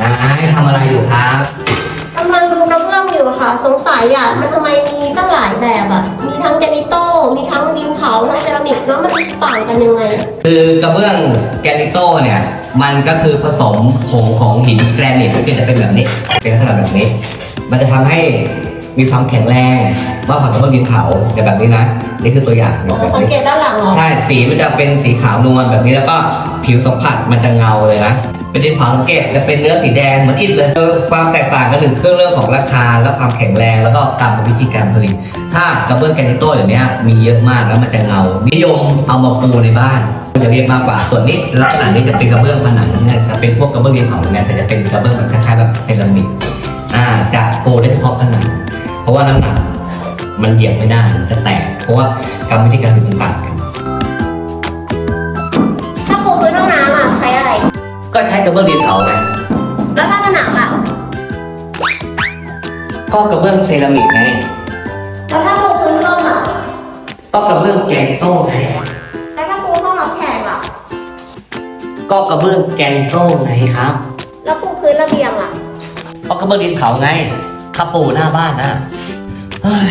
นายทำอะไรอยู่ครับ กำลังดูกระเบื้องอยู่อะค่ะ สงสัยอะมันทำไมมีตั้งหลายแบบอะ มีทั้งแกรนิโต้ มีทั้งดินเผาทั้งเซรามิก แล้วมันต่างกันยังไง คือกระเบื้องแกรนิโต้เนี่ย มันก็คือผสมผงของหินแกรนิตก็จะเป็นแบบนี้ เป็นลักษณะแบบนี้ มันจะทำให้ มีความแข็งแรงมากกว่ากระเบื้องดินเผาแต่แบบนี้นะนี่คือตัวอย่างบอกแบบสังนี้ เกตด้านหลังเหรอใช่สีมันจะเป็นสีขาวนวลแบบนี้แล้วก็ผิวสัมผัสมันจะเงาเลยนะ เป็นดินเผาสังเกตจะเป็นเนื้อสีแดงเหมือนอิฐเลยเออความแตกต่างกันหนึ่งเครื่องเรื่องของราคาและความแข็งแรงแล้วก็กรรมวิธีการผลิต ถ้ากระเบื้องแกรนิโต้อย่างเนี้ยมีเยอะมากแล้วมันจะเงา นิยมเอามาปูในบ้านมันจะเรียกมากกว่าส่วนนี้ลักษณะนี้จะเป็นกระเบื้องผนังเนี่ยจะเป็นพวกกระเบื้องดินเผาเนี่ยแต่จะเป็นกระเบื้องแบบคล้ายๆแบบเซรามิกอ่าจะปูได้เฉพาะผนัง เพราะว่าน้ำหนักมันเหยียบไม่ได้มันจะแตก เพราะว่ากรรมวิธีการผลิตมันต่างกัน ถ้าปูพื้นห้องน้ำอะใช้อะไร ก็ใช้กระเบื้องดินเผาไงแล้วถ้าผนังล่ะ ก็กระเบื้องเซรามิกไงแล้วถ้าปูพื้นห้องล่ะ ก็กระเบื้องแกรนิโต้ไงแล้วถ้าปูห้องรับแขกล่ะ ก็กระเบื้องแกรนิโต้ไงครับ แล้วปูพื้นระเบียงล่ะ ก็กระเบื้องดินเผาไง ข้าปูหน้าบ้านนะเฮ้ย